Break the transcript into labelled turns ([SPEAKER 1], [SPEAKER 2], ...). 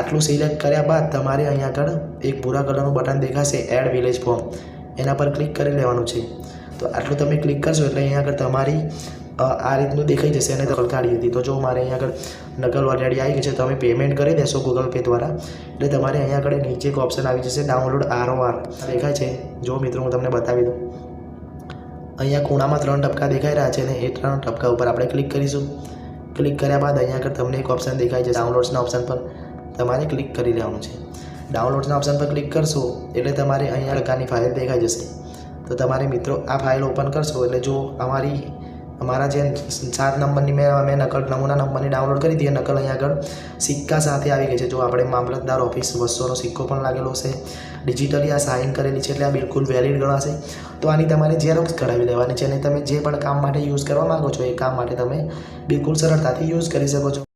[SPEAKER 1] આટલું સિલેક્ટ કર્યા બાદ તમારે અહીંયા આગળ એક ભૂરા કલરનું બટન દેખાશે એડ વિલેજ ફોર્મ એના પર ક્લિક કરી લેવાનું છે. તો આટલું તમે ક્લિક કરશો એટલે અહીંયા આગળ તમારી આ રીતનું દેખાઈ જશે અને નકલ હતી. તો જો મારે અહીંયા આગળ નકલ ઓલરેડી આવી ગઈ છે તમે પેમેન્ટ કરી દેશો ગૂગલ પે દ્વારા. એટલે તમારે અહીંયા આગળ નીચે એક ઓપ્શન આવી જશે ડાઉનલોડ આરઓ આર દેખાય છે. જો મિત્રો, હું તમને બતાવી દઉં. અહીંયા ખૂણામાં ત્રણ ટપકા દેખાઈ રહ્યા છે અને એ ત્રણ ટપકા ઉપર આપણે ક્લિક કરીશું. ક્લિક કર્યા બાદ અહીંયા આગળ તમને એક ઓપ્શન દેખાય છે ડાઉનલોડ્સના ઓપ્શન પર. તમારે ક્લિક કરી લેવાનું છે. ડાઉનલોડ્સના ઓપ્શન પર ક્લિક કરશો, એટલે તમારે અહીંયા પ્રકારની ફાઇલ દેખાઈ જશે. તો તમારે મિત્રો આ ફાઇલ ઓપન કરશો, એટલે જો અમારી, અમારા જે સાત નંબરની મેં મેં નકલ, નમૂના નંબરની ડાઉનલોડ કરી હતી નકલ અહીંયા આગળ સિક્કા સાથે આવી ગઈ છે. જો આપણે મામલતદાર ઓફિસ બસોનો સિક્કો પણ લાગેલો છે ડિજિટલી આ સાઇન કરેલી છે, એટલે આ બિલકુલ વેલિડ ગણાશે. તો આની તમારે ઝેરોક્સ કઢાવી લેવાની છે, અને તમે જે પણ કામ માટે યુઝ કરવા માગો છો, એ કામ માટે તમે બિલકુલ સરળતાથી યુઝ કરી શકો છો.